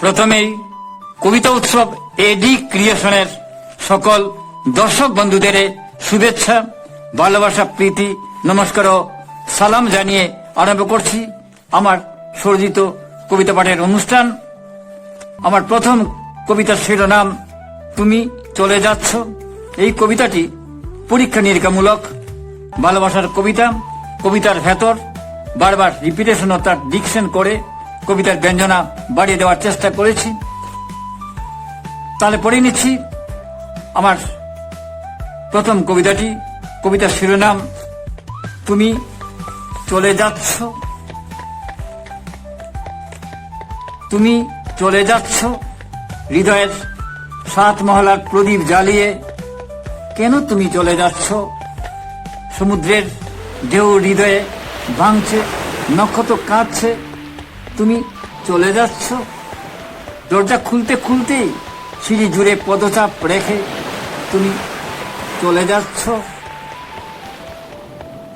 প্রথমেই কবিতা উৎসব এডি ক্রিয়েশনের সকল দর্শক বন্ধুদের শুভেচ্ছা, ভালোবাসা, প্রীতি, নমস্কার সালাম জানিয়ে আরম্ভ করছি আমার সর্জিত কবিতা পাঠের অনুষ্ঠান। আমার প্রথম কবিতার শিরোনাম, তুমি চলে যাচ্ছ। এই কবিতাটি পরীক্ষা নিরীক্ষামূলক, ভালোবাসার কবিতা, কবিতার ভেতর বারবার রিপিটেশন তার ডিকশন করে কবিতার ব্যঞ্জনা বাড়িয়ে দেওয়ার চেষ্টা করেছি। তাহলে পড়ে নিচ্ছি আমার প্রথম কবিতাটি। কবিতার শিরোনাম, তুমি চলে যাচ্ছ। তুমি চলে যাচ্ছ। হৃদয়ের সাত মহলার প্রদীপ জ্বালিয়ে, কেন তুমি চলে যাচ্ছ? সমুদ্রের ঢেউ হৃদয়ে ভাঙছে, নক্ষত্র কাঁদছে তুমি চলে যাচ্ছ? দরজা খুলতে খুলতেই সিঁড়ি জুড়ে পদচাপ রেখে তুমি চলে যাচ্ছ।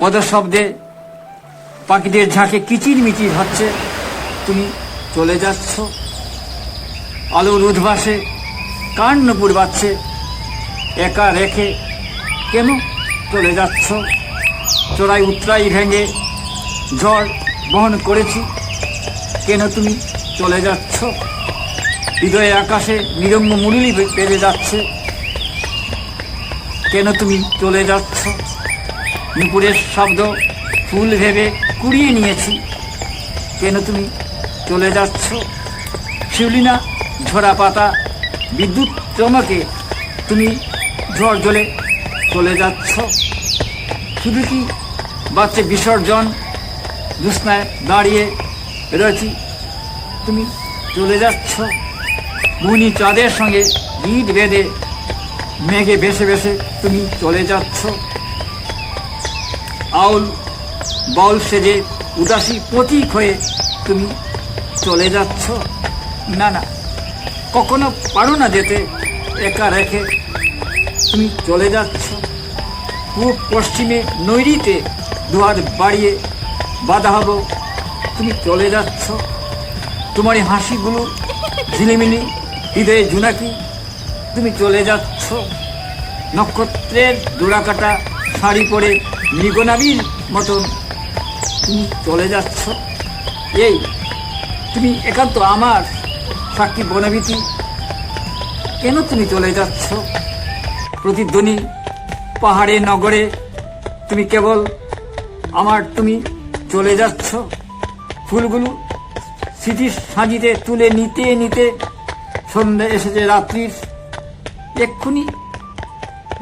পদশব্দে পাখিদের ঝাঁকে কিচির মিচির হচ্ছে, তুমি চলে যাচ্ছ। আলোর উদ্ভাসে কার নুপুর বাচ্ছে একা রেখে কেন চলে যাচ্ছ? চড়াই উতরাই ভেঙে ঝড় বহন করেছি। কেন তুমি চলে যাচ্ছ? হৃদয়ে আকাশে নিরঙ্গ মুরলি পেরে যাচ্ছে। কেন তুমি চলে যাচ্ছ? নুপুরের শব্দ ফুল ভেবে কুড়িয়ে নিয়েছি। কেন তুমি চলে যাচ্ছ? শিউলিনা ঝরা পাতা বিদ্যুৎ চমকে তুমি ঝড় জলে চলে যাচ্ছ। শুধু কি বাচ্চা বিসর্জন? জ্যোৎস্নায় দাঁড়িয়ে রয়েছি তুমি চলে যাচ্ছ। মুনি চাঁদের সঙ্গে গীত বেঁধে মেঘে বেসে বেসে তুমি চলে যাচ্ছ। আউল বাউল সেজে উদাসী প্রতীক হয়ে তুমি চলে যাচ্ছ। না না, কখনো পারো না যেতে, একা রেখে তুমি চলে যাচ্ছ। পূব পশ্চিমে নৈরিতে দুহাত বাড়িয়ে বাধা হব তুমি চলে যাচ্ছ। তোমার এই হাসিগুলো, ঝিলিমিলি হৃদয়ে জুনাকি, তুমি চলে যাচ্ছ। নক্ষত্রের ডোরাকাটা শাড়ি পরে মৃগনাবীর মতন তুমি চলে যাচ্ছ। এই, তুমি একান্ত আমার সাক্ষী বনভীতি। কেন তুমি চলে যাচ্ছ? প্রতিধ্বনি পাহাড়ে, নগরে, তুমি কেবল আমার, তুমি চলে যাচ্ছ। ফুলগুলো স্মৃতির সাজিতে তুলে নিতে নিতে সন্ধ্যা এসেছে রাত্রির। এক্ষুনি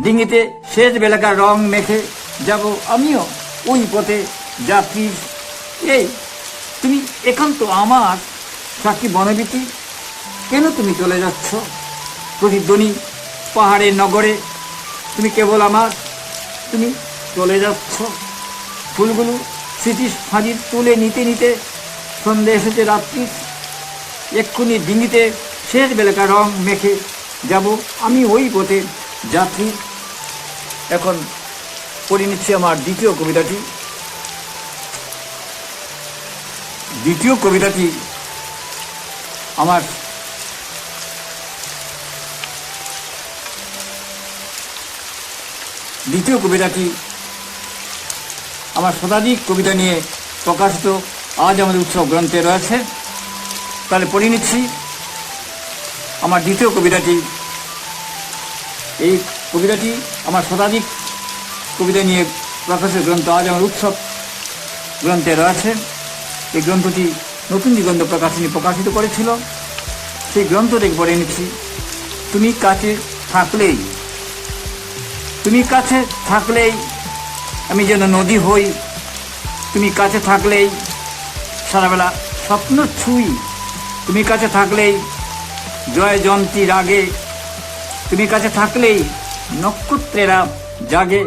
ডিঙিতে শেষ বেলাকার রং মেখে যাব আমিও ওই পথে যাত্রীর। এই, তুমি একান্ত আমার সাক্ষী বনবীতি কেন তুমি চলে যাচ্ছ? প্রতিধ্বনি পাহাড়ে নগরে তুমি কেবল আমার। তুমি চলে যাচ্ছ। ফুলগুলো স্মৃতির হাজির তুলে নিতে নিতে সন্ধে এসেছে রাত্রি, এক্ষুনি ডিঙিতে শেষ বেলাকার রং মেখে যাব আমি ওই পথে যাত্রী। এখন পড়ে নিচ্ছি আমার দ্বিতীয় কবিতাটি। দ্বিতীয় কবিতাটি আমার দ্বিতীয় কবিতাটি আমার শতাধিক কবিতা নিয়ে প্রকাশিত আজ আমাদের উৎসব গ্রন্থে রয়েছে। তাহলে পড়ে নিচ্ছি। আমার দ্বিতীয় কবিতাটি। এই কবিতাটি আমার শতাধিক কবিতা নিয়ে প্রকাশের গ্রন্থ আজ আমার উৎসব গ্রন্থে রয়েছে। এই গ্রন্থটি নতুন দিগন্ত প্রকাশনী প্রকাশিত করেছিল। সেই গ্রন্থ থেকে পড়ে নিচ্ছি। তুমি কাছে থাকলেই, তুমি কাছে থাকলেই আমি যেন নদী হই, তুমি কাছে থাকলেই সারাবেলা স্বপ্ন ছুঁই। তুমি কাছে থাকলেই জয় জয়ন্তী রাগে। তুমি কাছে থাকলেই নক্ষত্রেরা জাগে।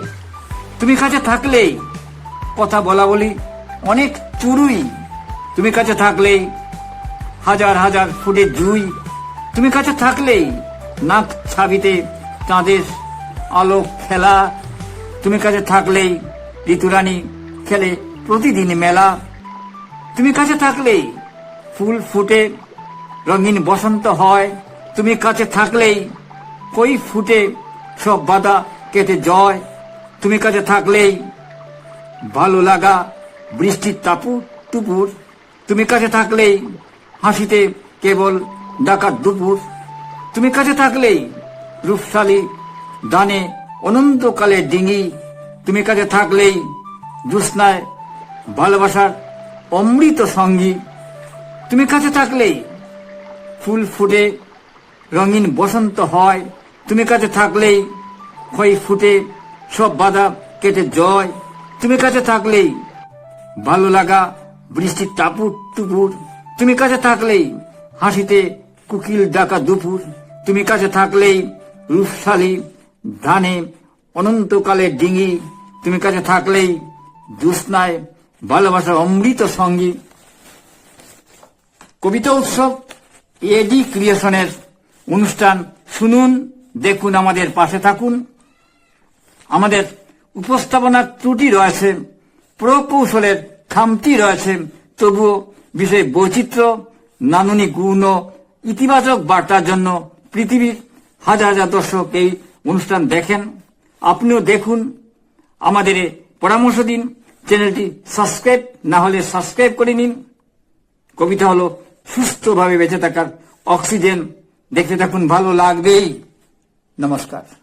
তুমি কাছে থাকলেই কথা বলা বলি অনেক চুরুই। তুমি কাছে থাকলেই হাজার হাজার ফুটে জুই। তুমি কাছে থাকলেই নাক ছাবিতে চাঁদের আলো খেলা। তুমি কাছে থাকলেই ঋতুরানী খেলে প্রতিদিন মেলা। তুমি কাছে থাকলেই ফুল ফুটে, রঙিন বসন্ত হয়। তুমি কাছে থাকলেই কই ফুটে, সব বাধা কেটে জয় তুমি কাছে থাকলেই ভালো লাগা বৃষ্টির তাপু টুপুর। তুমি কাছে থাকলেই হাসিতে কেবল ডাকাত দুপুর। তুমি কাছে থাকলেই রূপশালী দানে অনন্তকালে ডিঙি। তুমি কাছে থাকলেই জ্যোৎস্নায় ভালোবাসার অমৃত সঙ্গী। তুমি কাছে থাকলেই ফুল ফুটে রঙিন বসন্ত হয়। তুমি কাছে থাকলেই ক্ষয় ফুটে, সব বাধা কেটে জয়। তুমি কাছে থাকলেই ভালো লাগা, বৃষ্টির টাপুর টুপুর। তুমি কাছে থাকলেই হাসিতে কুকিল ডাকা দুপুর। তুমি কাছে থাকলেই রূপশালী ধানে অনন্তকালে ডিঙি। তুমি কাছে থাকলেই জ্যোৎস্নায় ভালোবাসার অমৃত সঙ্গী। কবিতা উৎসব, এডি ক্রিয়েশনের অনুষ্ঠান শুনুন, দেখুন, আমাদের পাশে থাকুন। আমাদের উপস্থাপনার ত্রুটি রয়েছে, প্রকৌশলের খামতি রয়েছে, তবুও বিষয় বৈচিত্র্য নান্দনিক গুণ ইতিবাচক বার্তার জন্য পৃথিবীর হাজার হাজার দর্শক এই অনুষ্ঠান দেখেন, আপনিও দেখুন। আমাদের পরামর্শ দিন। চ্যানেলটি সাবস্ক্রাইব, না হলে সাবস্ক্রাইব করে নিন। কবিতা হলো সুস্থভাবে বেঁচে থাকার অক্সিজেন। দেখতে থাকুন, ভালো লাগবেই। নমস্কার।